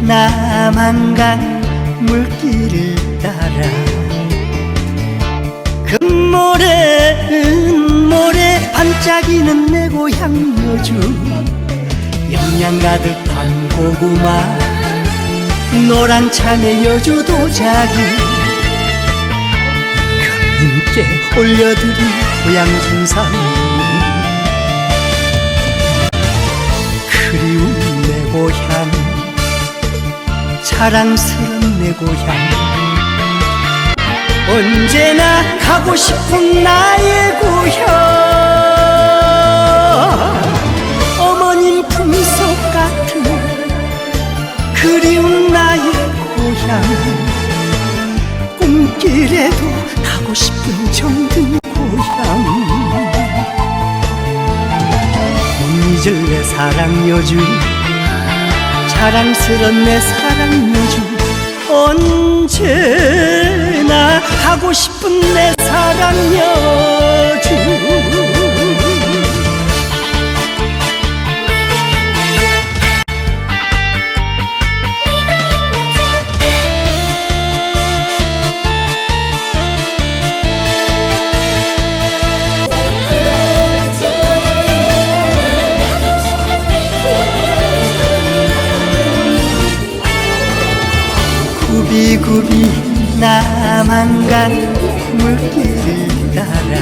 나만간 물길을 따라. 금모래 은모래 반짝이는 내 고향 여주. 영양 가득한 고구마 노란 참외 여주 도자기. 그님께 올려드린 고향 진상 자랑스러운 내 고향. 언제나 가고 싶은 나의 고향 어머님 품속 같은 그리운 나의 고향. 꿈길에도 가고 싶은 정든 고향. 못 잊을 내 사랑 여주 자랑스런 내 사랑 여주 언제나 가고 싶은 내 사랑 여 굽이굽이 나만 간 물길을 따라.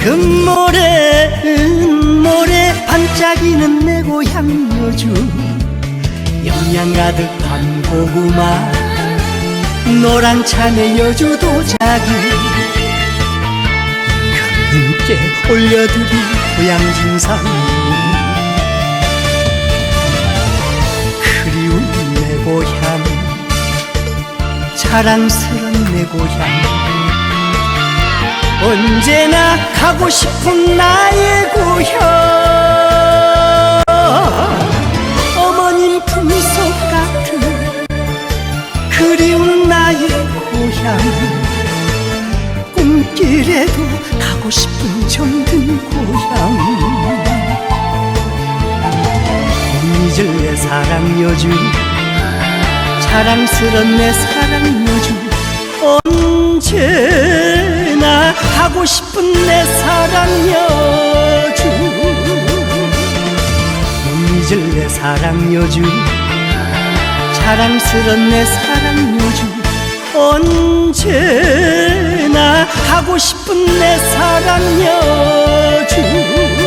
금모래 은모래 반짝이는 내 고향 여주 영양 가득한 고구마. 노란 참외 여주 도자기. 그님께 올려드린 고향 진상 자랑스런 내 고향 언제나 가고 싶은 나의 고향. 어머님 품속 같은 그리운 나의 고향. 꿈길에도 가고 싶은 정든 고향. 못 잊을 내 사랑 여주 자랑스런 내 사랑 여주 언제나 가고 싶은 내 사랑 여주 못 잊을 내 사랑 여주 자랑스런 내 사랑 여주 언제나 가고 싶은 내 사랑 여주